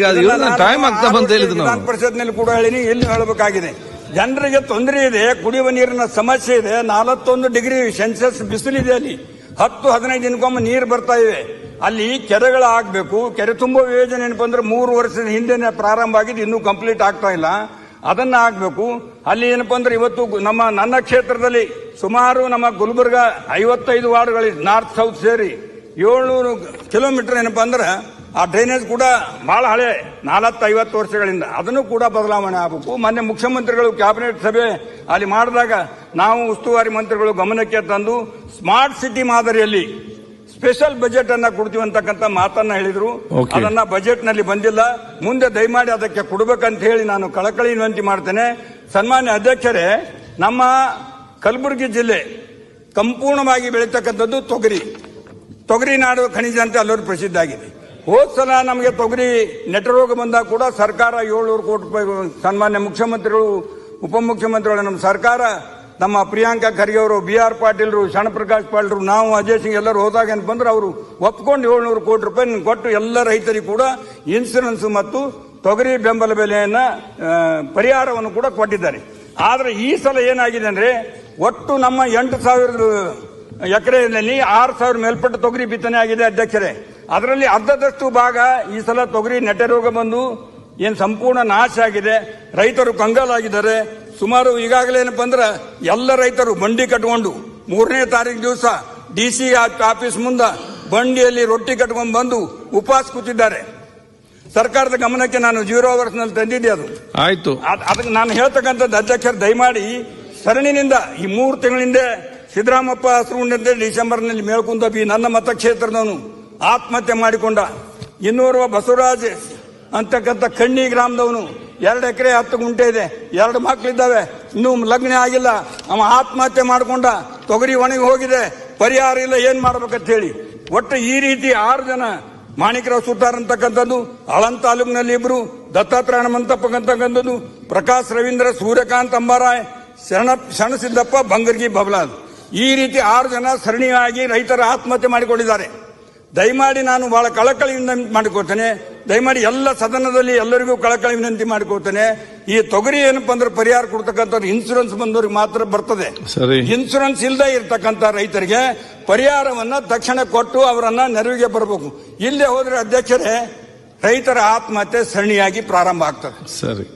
ಆಗ್ತಾ ಬಂತ ವಿಧಾನ ಪರಿಷತ್ನಲ್ಲಿ ಕೂಡ ಹೇಳಿನಿ ಎಲ್ಲಿ ಹೇಳಬೇಕಾಗಿದೆ? ಜನರಿಗೆ ತೊಂದರೆ ಇದೆ ಕುಡಿಯುವ ನೀರಿನ ಸಮಸ್ಯೆ ಇದೆ ನಾಲ್ವತ್ತೊಂದು ಡಿಗ್ರಿ ಸೆನ್ಸಸ್ ಬಿಸಿಲಿದೆ ಅಲ್ಲಿ. ಹತ್ತು ಹದಿನೈದು ದಿನಕ್ಕೊಮ್ಮೆ ನೀರು ಬರ್ತಾ ಇವೆ. ಅಲ್ಲಿ ಕೆರೆಗಳು ಆಗ್ಬೇಕು ಕೆರೆ ತುಂಬುವ ಯೋಜನೆ ಏನಪ್ಪ ಅಂದ್ರೆ ಮೂರು ವರ್ಷದ ಹಿಂದೆ ಪ್ರಾರಂಭ ಆಗಿದ್ದು ಇನ್ನೂ ಕಂಪ್ಲೀಟ್ ಆಗ್ತಾ ಇಲ್ಲ. ಅದನ್ನ ಆಗಬೇಕು. ಅಲ್ಲಿ ಏನಪ್ಪ ಅಂದ್ರೆ ಇವತ್ತು ನಮ್ಮ ನನ್ನ ಕ್ಷೇತ್ರದಲ್ಲಿ ಸುಮಾರು ನಮ್ಮ ಗುಲ್ಬರ್ಗ ಐವತ್ತೈದು ವಾರ್ಡ್ಗಳಿದೆ ನಾರ್ತ್ ಸೌತ್ ಸೇರಿ ಏಳ್ನೂರು ಕಿಲೋಮೀಟರ್ ಏನಪ್ಪ ಅಂದ್ರೆ ಆ ಡ್ರೈನೇಜ್ ಕೂಡ ಬಹಳ ಹಳೆ ನಾಲ್ವತ್ತು ಐವತ್ತು ವರ್ಷಗಳಿಂದ. ಅದನ್ನು ಕೂಡ ಬದಲಾವಣೆ ಆಗಬೇಕು. ಮೊನ್ನೆ ಮುಖ್ಯಮಂತ್ರಿಗಳು ಕ್ಯಾಬಿನೆಟ್ ಸಭೆ ಅಲ್ಲಿ ಮಾಡಿದಾಗ ನಾವು ಉಸ್ತುವಾರಿ ಮಂತ್ರಿಗಳು ಗಮನಕ್ಕೆ ತಂದು ಸ್ಮಾರ್ಟ್ ಸಿಟಿ ಮಾದರಿಯಲ್ಲಿ ಸ್ಪೆಷಲ್ ಬಜೆಟ್ ಅನ್ನ ಕೊಡ್ತೀವಿ ಅಂತಕ್ಕಂಥ ಮಾತನ್ನ ಹೇಳಿದ್ರು. ಅದನ್ನ ಬಜೆಟ್ನಲ್ಲಿ ಬಂದಿಲ್ಲ. ಮುಂದೆ ದಯಮಾಡಿ ಅದಕ್ಕೆ ಕೊಡಬೇಕಂತ ಹೇಳಿ ನಾನು ಕಳಕಳಿ ವಿನಂತಿ ಮಾಡ್ತೇನೆ. ಸನ್ಮಾನ್ಯ ಅಧ್ಯಕ್ಷರೇ ನಮ್ಮ ಕಲಬುರಗಿ ಜಿಲ್ಲೆ ಸಂಪೂರ್ಣವಾಗಿ ಬೆಳೀತಕ್ಕಂಥದ್ದು ತೊಗರಿ. ತೊಗರಿ ನಾಡು ಖನಿಜ ಅಂತ ಅಲ್ಲವರು ಪ್ರಸಿದ್ಧ ಆಗಿದೆ. ಹೋದ್ ಸಲ ನಮಗೆ ತೊಗರಿ ನೆಟರೋಗ ಬಂದಾಗ ಕೂಡ ಸರ್ಕಾರ ಏಳ್ನೂರು ಕೋಟಿ ರೂಪಾಯಿ ಸನ್ಮಾನ್ಯ ಮುಖ್ಯಮಂತ್ರಿಗಳು, ಉಪಮುಖ್ಯಮಂತ್ರಿಗಳು, ನಮ್ಮ ಸರ್ಕಾರ, ನಮ್ಮ ಪ್ರಿಯಾಂಕಾ ಖರ್ಗೆ ಅವರು, ಬಿ ಆರ್ ಪಾಟೀಲ್ರು, ಶರಣಪ್ರಕಾಶ್ ಪಾಟೀಲ್ರು, ನಾವು ಅಜಯ್ ಸಿಂಗ್ ಎಲ್ಲರೂ ಹೋದಾಗ ಏನಪ್ಪ ಅವರು ಒಪ್ಕೊಂಡು ಏಳ್ನೂರು ಕೋಟಿ ರೂಪಾಯಿ ಕೊಟ್ಟು ಎಲ್ಲ ರೈತರಿಗೂ ಕೂಡ ಇನ್ಸೂರೆನ್ಸ್ ಮತ್ತು ತೊಗರಿ ಬೆಂಬಲ ಬೆಲೆಯನ್ನ ಪರಿಹಾರವನ್ನು ಕೂಡ ಕೊಟ್ಟಿದ್ದಾರೆ. ಆದ್ರೆ ಈ ಸಲ ಏನಾಗಿದೆ ಅಂದ್ರೆ ಒಟ್ಟು ನಮ್ಮ ಎಂಟು ಸಾವಿರ ಎಕರೆಯಲ್ಲಿ ಆರು ಸಾವಿರ ಮೇಲ್ಪಟ್ಟ ತೊಗರಿ ಬಿತ್ತನೆ ಆಗಿದೆ ಅಧ್ಯಕ್ಷರೇ. ಅದರಲ್ಲಿ ಅರ್ಧದಷ್ಟು ಭಾಗ ಈ ಸಲ ತೊಗರಿ ನೆಟ್ಟೆ ರೋಗ ಬಂದು ಏನು ಸಂಪೂರ್ಣ ನಾಶ ಆಗಿದೆ. ರೈತರು ಕಂಗಾಲಾಗಿದ್ದಾರೆ. ಸುಮಾರು ಈಗಾಗಲೇ ಏನಪ್ಪಂದ್ರೆ ಎಲ್ಲ ರೈತರು ಬಂಡಿ ಕಟ್ಕೊಂಡು ಮೂರನೇ ತಾರೀಕು ದಿವಸ ಡಿ ಸಿ ಆಫೀಸ್ ಮುಂದ ಬಂಡಿಯಲ್ಲಿ ರೊಟ್ಟಿ ಕಟ್ಕೊಂಡು ಬಂದು ಉಪವಾಸ ಕೂತಿದ್ದಾರೆ. ಸರ್ಕಾರದ ಗಮನಕ್ಕೆ ನಾನು ಜೀರೋ ಅವರ್ಸ್ನಲ್ಲಿ ತಂದಿದ್ದೆ ಅದು. ಆಯ್ತು. ಅದ್- ಅದಕ್ಕೆ ನಾನು ಹೇಳ್ತಕ್ಕಂಥದ್ದು ಅಧ್ಯಕ್ಷರು ದಯಮಾಡಿ ಸರಣಿನಿಂದ ಈ ಮೂರು ತಿಂಗಳಿಂದ ಸಿದ್ದರಾಮಪ್ಪ ಹಸಿರು ಡಿಸೆಂಬರ್ನಲ್ಲಿ ಮೇಲ್ಕುಂದ ಬಿ ನನ್ನ ಮತಕ್ಷೇತ್ರದವನು. ಆತ್ಮಹತ್ಯೆ ಮಾಡಿಕೊಂಡ ಇನ್ನೂರುವ ಬಸವರಾಜ್ ಅಂತಕ್ಕಂಥ ಕಣ್ಣಿ ಗ್ರಾಮದವನು. ಎರಡು ಎಕರೆ ಹತ್ತು ಗುಂಟೆ ಇದೆ. ಎರಡು ಮಕ್ಕಳಿದ್ದಾವೆ. ಇನ್ನೂ ಲಗ್ನ ಆಗಿಲ್ಲ. ಅವ ಆತ್ಮಹತ್ಯೆ ಮಾಡಿಕೊಂಡ. ತೊಗರಿ ಒಣಗಿ ಹೋಗಿದೆ. ಪರಿಹಾರ ಇಲ್ಲ. ಏನ್ ಮಾಡ್ಬೇಕಂತ ಹೇಳಿ. ಒಟ್ಟು ಈ ರೀತಿ ಆರು ಜನ ಮಾಣಿಕರಾವ್ ಸುತಾರ್ ಅಂತಕ್ಕಂಥದ್ದು ಆಳಂದ ತಾಲೂಕಿನಲ್ಲಿ ಇಬ್ರು ದತ್ತಾತ್ರೇಯ ಅಂತಕ್ಕಂಥದ್ದು, ಪ್ರಕಾಶ್ ರವೀಂದ್ರ, ಸೂರ್ಯಕಾಂತ್ ಅಂಬಾರಾಯ್, ಶರಣ, ಶರಣಸಿದ್ದಪ್ಪ, ಬಂಗರ್ಗಿ ಬಬಲಾದ್. ಈ ರೀತಿ ಆರು ಜನ ಸರಣಿಯಾಗಿ ರೈತರ ಆತ್ಮಹತ್ಯೆ ಮಾಡಿಕೊಂಡಿದ್ದಾರೆ. ದಯಮಾಡಿ ನಾನು ಬಹಳ ಕಳಕಳಿ ವಿನಂತಿ ಮಾಡಿಕೊಳ್ತೇನೆ ದಯಮಾಡಿ ಎಲ್ಲ ಸದನದಲ್ಲಿ ಎಲ್ಲರಿಗೂ ಕಳಕಳಿ ವಿನಂತಿ ಮಾಡಿಕೊಳ್ತೇನೆ ಈ ತೊಗರಿ ಏನಪ್ಪ ಅಂದ್ರೆ ಪರಿಹಾರ ಕೊಡ್ತಕ್ಕಂಥದ್ದು ಇನ್ಸೂರೆನ್ಸ್ ಬಂದವ್ರಿಗೆ ಮಾತ್ರ ಬರ್ತದೆ. ಸರಿ. ಇನ್ಸೂರೆನ್ಸ್ ಇಲ್ಲದೆ ಇರ್ತಕ್ಕಂಥ ರೈತರಿಗೆ ಪರಿಹಾರವನ್ನ ತಕ್ಷಣ ಕೊಟ್ಟು ಅವರನ್ನ ನೆರವಿಗೆ ಬರಬೇಕು. ಇಲ್ಲೇ ಹೋದ್ರೆ ಅಧ್ಯಕ್ಷರೇ ರೈತರ ಆತ್ಮಹತ್ಯೆ ಸರಣಿಯಾಗಿ ಪ್ರಾರಂಭ ಆಗ್ತದೆ. ಸರಿ.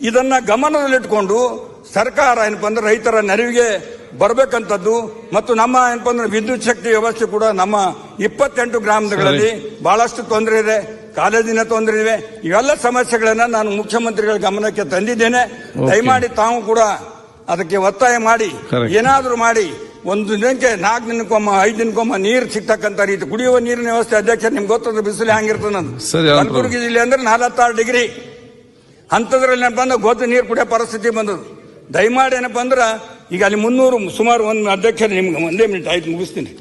ಇದನ್ನ ಗಮನದಲ್ಲಿಟ್ಟುಕೊಂಡು ಸರ್ಕಾರ ಏನಪ್ಪ ಅಂದ್ರೆ ರೈತರ ನೆರವಿಗೆ ಬರಬೇಕಂತದ್ದು ಮತ್ತು ನಮ್ಮ ಏನಪ್ಪಂದ್ರೆ ವಿದ್ಯುತ್ ಶಕ್ತಿ ವ್ಯವಸ್ಥೆ ಕೂಡ ನಮ್ಮ ಇಪ್ಪತ್ತೆಂಟು ಗ್ರಾಮಗಳಲ್ಲಿ ಬಹಳಷ್ಟು ತೊಂದರೆ ಇದೆ. ಕಾಲೇಜಿನ ತೊಂದರೆ ಇವೆ ಇವೆಲ್ಲ ಸಮಸ್ಯೆಗಳನ್ನ ನಾನು ಮುಖ್ಯಮಂತ್ರಿಗಳ ಗಮನಕ್ಕೆ ತಂದಿದ್ದೇನೆ. ದಯಮಾಡಿ ತಾವು ಕೂಡ ಅದಕ್ಕೆ ಒತ್ತಾಯ ಮಾಡಿ. ಏನಾದರೂ ಮಾಡಿ. ಒಂದು ದಿನಕ್ಕೆ ನಾಲ್ಕು ದಿನಕ್ಕೊಮ್ಮ ಐದು ದಿನಕ್ಕೊಮ್ಮ ನೀರು ಸಿಗ್ತಕ್ಕಂಥ ರೀತಿ ಕುಡಿಯುವ ನೀರಿನ ವ್ಯವಸ್ಥೆ ಅಧ್ಯಕ್ಷ ನಿಮ್ಗೆ ಗೊತ್ತದ ಬಿಸಿಲು ಹ್ಯಾಂಗಿರ್ತದೆ ನಾನು ಕಲಬುರಗಿ ಜಿಲ್ಲೆ ಅಂದ್ರೆ ನಲವತ್ತಾರು ಡಿಗ್ರಿ. ಅಂತದ್ರಲ್ಲಿ ಏನಪ್ಪ ಅಂದ್ರೆ ಗೊತ್ತು ನೀರು ಕುಡಿಯೋ ಪರಿಸ್ಥಿತಿ ಬಂದದ್ದು. ದಯಮಾಡಿ ಏನಪ್ಪ ಅಂದ್ರೆ ಈಗ ಅಲ್ಲಿ ಮುನ್ನೂರು, ಸುಮಾರು ಒಂದು ಅಧ್ಯಕ್ಷರು ನಿಮ್ಗೆ ಒಂದೇ ಮಿನಿಟ್ ಆಯ್ತು, ಮುಗಿಸ್ತೀನಿ.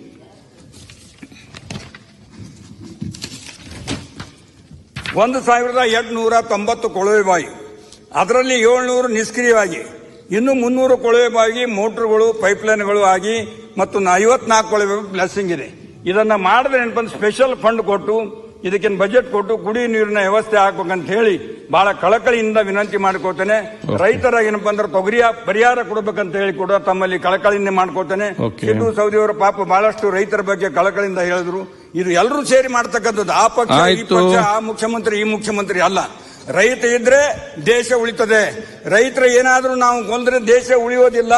ಒಂದು ಸಾವಿರದ ಎಂಟುನೂರ ತೊಂಬತ್ತು ಕೊಳವೆ ಬಾವಿ. ಅದರಲ್ಲಿ ಏಳ್ನೂರು ನಿಷ್ಕ್ರಿಯವಾಗಿ, ಇನ್ನು ಮುನ್ನೂರು ಕೊಳವೆ ಬಾವಿ ಮೋಟರ್ಗಳು, ಪೈಪ್ಲೈನ್ಗಳು ಆಗಿ, ಮತ್ತು ಐವತ್ನಾಲ್ಕು ಕೊಳವೆ ಬ್ಲೆಸ್ಸಿಂಗ್ ಇದೆ. ಇದನ್ನು ಮಾಡಿದ್ರೆ ಏನಪ್ಪ ಸ್ಪೆಷಲ್ ಫಂಡ್ ಕೊಟ್ಟು ಇದಕ್ಕಿನ ಬಜೆಟ್ ಕೊಟ್ಟು ಕುಡಿ ನೀರಿನ ವ್ಯವಸ್ಥೆ ಹಾಕ್ಬೇಕಂತ ಹೇಳಿ ಬಹಳ ಕಳಕಳಿಯಿಂದ ವಿನಂತಿ ಮಾಡ್ಕೋತೇನೆ. ರೈತರ ಏನಪ್ಪ ಅಂದ್ರೆ ತೊಗರಿಯ ಪರಿಹಾರ ಕೊಡ್ಬೇಕಂತ ಹೇಳಿ ಕೂಡ ತಮ್ಮಲ್ಲಿ ಕಳಕಳಿಯಿಂದ ಮಾಡ್ಕೋತೇನೆ. ಸಿದ್ದು ಸೌದಿಯವರ ಪಾಪ ಬಹಳಷ್ಟು ರೈತರ ಬಗ್ಗೆ ಕಳಕಳಿಯಿಂದ ಹೇಳಿದ್ರು. ಇದು ಎಲ್ಲರೂ ಸೇರಿ ಮಾಡ್ತಕ್ಕಂಥದ್ದು. ಆ ಪಕ್ಷ ಈ. ಪಕ್ಷ ಆ ಮುಖ್ಯಮಂತ್ರಿ ಈ ಮುಖ್ಯಮಂತ್ರಿ ಅಲ್ಲ. ರೈತ ಇದ್ರೆ ದೇಶ ಉಳಿತದೆ. ರೈತರ ಏನಾದ್ರೂ ನಾವು ಕೊಂದ್ರೆ ದೇಶ ಉಳಿಯೋದಿಲ್ಲ.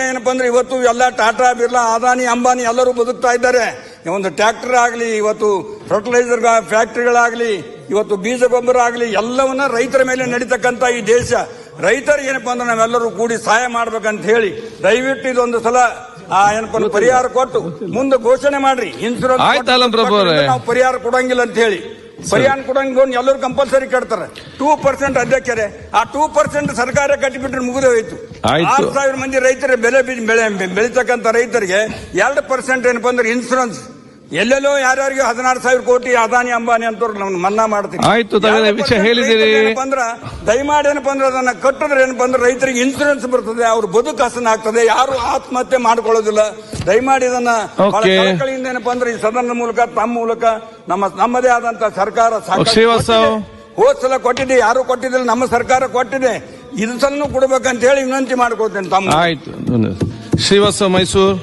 ಏನಪ್ಪಾ ಅಂದ್ರೆ ಇವತ್ತು ಎಲ್ಲ ಟಾಟಾ ಬಿರ್ಲಾ ಅದಾನಿ ಅಂಬಾನಿ ಎಲ್ಲರೂ ಬದುಕ್ತಾ ಇದ್ದಾರೆ. ಒಂದು ಟ್ರ್ಯಾಕ್ಟರ್ ಆಗಲಿ ಇವತ್ತು ಫರ್ಟಿಲೈಸರ್ ಫ್ಯಾಕ್ಟರಿಗಳಾಗಲಿ ಇವತ್ತು ಬೀಜ ಗೊಬ್ಬರ ಆಗಲಿ ಎಲ್ಲವನ್ನ ರೈತರ ಮೇಲೆ ನಡೀತಕ್ಕಂತ ಈ ದೇಶ. ರೈತರು ಏನಪ್ಪಾ ಅಂದ್ರೆ ನಾವೆಲ್ಲರೂ ಕೂಡಿ ಸಹಾಯ ಮಾಡ್ಬೇಕಂತ ಹೇಳಿ ದಯವಿಟ್ಟು ಇದೊಂದು ಸಲ ಆ ಏನಪ್ಪಾ ಪರಿಹಾರ ಕೊಟ್ಟು ಮುಂದೆ ಘೋಷಣೆ ಮಾಡ್ರಿ. ಇನ್ಸೂರೆನ್ಸ್. ನಾವು ಪರಿಹಾರ ಕೊಡಂಗಿಲ್ಲ ಅಂತ ಹೇಳಿ. ಪರಿಹಾರ ಕೊಡಂಗ ಎಲ್ಲರೂ ಕಂಪಲ್ಸರಿ ಕಟ್ತಾರೆ. ಟೂ ಪರ್ಸೆಂಟ್ ಅಧ್ಯಕ್ಷರೇ. ಆ ಟೂ ಪರ್ಸೆಂಟ್ ಸರ್ಕಾರ ಕಟ್ಟಿಬಿಟ್ರೆ ಮುಗಿದೇ ಹೋಯ್ತು. ಆರು ಸಾವಿರ ಮಂದಿ ರೈತರ ಬೆಲೆ ಬೀಜ ಬೆಳೆ ಬೆಳೀತಕ್ಕಂಥ ರೈತರಿಗೆ ಎರಡು ಪರ್ಸೆಂಟ್ ಏನಪ್ಪ ಅಂದ್ರೆ ಇನ್ಸೂರೆನ್ಸ್ ಎಲ್ಲೆಲ್ಲೋ ಯಾರ್ಯಾರಿಗೆ ಹದಿನಾರು ಸಾವಿರ ಕೋಟಿ ಅದಾನಿ ಅಂಬಾನಿ ಅಂತವ್ರು ನಾನು ಮನ್ನಾ ಮಾಡ್ತೀನಿ. ಆಯ್ತು, ವಿಷಯ ಹೇಳಿದಿರಿ. ಏನಪ್ಪಾ ಅಂದ್ರ ದಯಮಾಡಿ ಏನಪ್ಪಾ ಅಂದ್ರೆ ಅದನ್ನ ಕಟ್ಟಿದ್ರೆ ಏನಪ್ಪ ಅಂದ್ರೆ ರೈತರಿಗೆ ಇನ್ಸೂರೆನ್ಸ್ ಬರ್ತದೆ ಅವ್ರ ಬದುಕು ಹಸನಾಗ್ತದೆ ಯಾರು ಆತ್ಮಹತ್ಯೆ ಮಾಡ್ಕೊಳ್ಳೋದಿಲ್ಲ. ದಯಮಾಡಿ ಇದನ್ನ ಬಹಳ Okay. ಕಳಕಳಿಯಿಂದ ಏನಪ್ಪಾ ಅಂದ್ರೆ ಈ ಸದನದ ಮೂಲಕ ತಮ್ಮ ಮೂಲಕ ನಮ್ಮ ನಮ್ಮದೇ ಆದಂತ ಸರ್ಕಾರ ಸಾಕಷ್ಟು ಶ್ರೀವಾಸ್ತವ್. ಕೊಟ್ಟಿದೆ. ಹೋದ್ ಸಲ ಕೊಟ್ಟಿದೆ ಯಾರು ಕೊಟ್ಟಿದ್ದಿಲ್ಲ ನಮ್ಮ ಸರ್ಕಾರ ಕೊಟ್ಟಿದೆ. ಇದು ಸಲನು ಕೊಡ್ಬೇಕಂತ ಹೇಳಿ ವಿನಂತಿ ಮಾಡ್ಕೊಳ್ತೇನೆ ತಮ್ಮ. ಆಯ್ತು ಶ್ರೀವಾಸ್ತವ್ ಮೈಸೂರು.